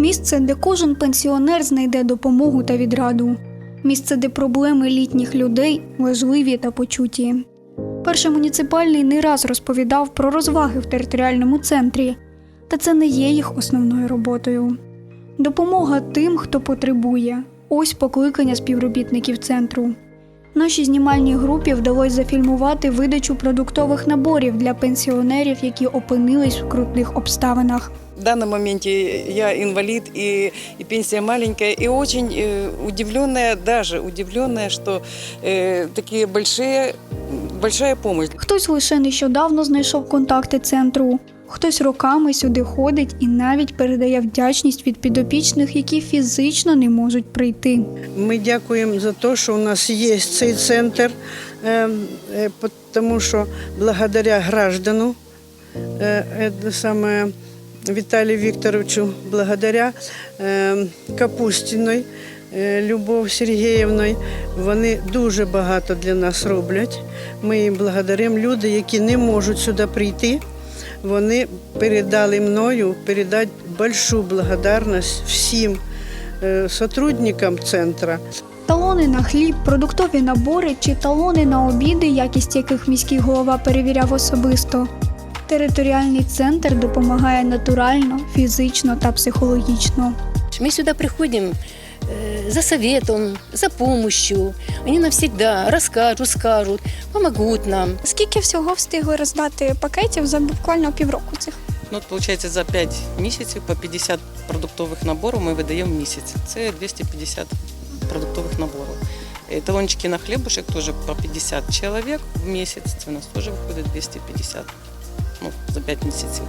Місце, де кожен пенсіонер знайде допомогу та відраду. Місце, де проблеми літніх людей важливі та почуті. Перший муніципальний не раз розповідав про розваги в територіальному центрі, та це не є їх основною роботою. Допомога тим, хто потребує. Ось покликання співробітників центру. Нашій знімальній групі вдалося зафільмувати видачу продуктових наборів для пенсіонерів, які опинились в крутих обставинах. В данном моменте я инвалид и, и пенсия маленькая, и очень э, удивленная, даже удивленная, что э, такие большие, большая помощь. Хтось лише нещодавно знайшов контакти центру, хтось роками сюди ходить і навіть передає вдячність від підопічних, які фізично не можуть прийти. Ми дякуємо за те, що у нас є цей центр, е, е, тому що благодаря граждану, е, е, саме Віталію Вікторовичу, благодаря е, Капустіної е, Любов Сергіївної, вони дуже багато для нас роблять. Ми їм благодаримо. Люди, які не можуть сюди прийти, вони передали мною передати большую благодарність всім е, сотрудникам центру. Талони на хліб, продуктові набори чи талони на обіди, якість яких міський голова перевіряв особисто. Територіальний центр допомагає натурально, фізично та психологічно. Мы сюда приходим э, за советом, за помощью. Они нам всегда расскажут, скажут, помогут нам. Скільки всього встигли роздати пакетів за буквально півроку цих? Ну, от, получается, за 5 місяців по 50 продуктових наборів ми видаємо в місяць. Це 250 продуктових наборів. Е, Талончики на хлібушек теж по 50 чоловік в місяць. Це у нас теж виходить 250 ну, за 5 місяців.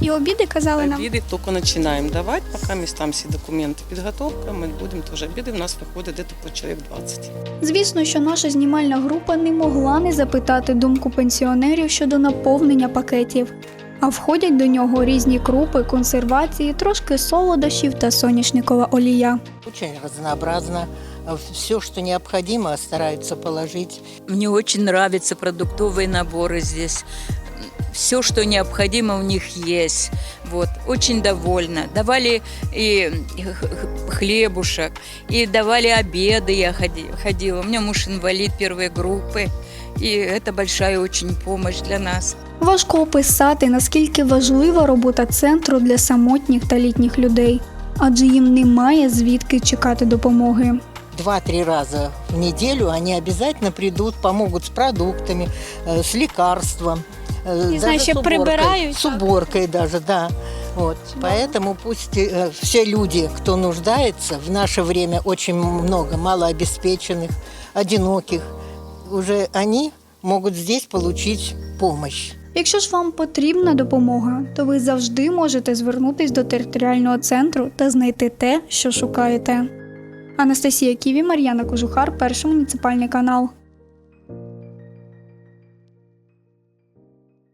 І обіди казали нам. Обіди тільки починаємо давати, поки ми там всі документи підготовка, ми будемо теж обіди, у нас виходить десь по чоловік 20. Звісно, що наша знімальна група не могла не запитати думку пенсіонерів щодо наповнення пакетів. А входять до нього різні крупи, консервації, трошки солодощів та соняшникова олія. Очень разнообразно. Все, что необходимо, стараются положить. Мне очень нравятся продуктовые наборы здесь Все, что необходимо, у них есть. Вот, очень довольна. Давали и х- х- хлебушек, и давали обеды. Я ходи- ходила. У меня муж инвалид первой группы. И это большая очень помощь для нас. Важко описати, наскільки важлива робота центру для самотніх та літніх людей, адже їм немає звідки чекати допомоги. Два-три раза в неделю они обязательно придут, помогут с продуктами, э, с лекарством. э, Не знаю, даже еще с уборкой. прибирают, С так? уборкой даже, да. Вот. Поэтому пусть э, все люди, кто нуждается, в наше время очень много малообеспеченных, одиноких, уже они могут здесь получить помощь. Якщо ж вам потрібна допомога, то ви завжди можете звернутись до територіального центру та знайти те, що шукаєте. Анастасія Ківі, Мар'яна Кожухар, перший муніципальний канал.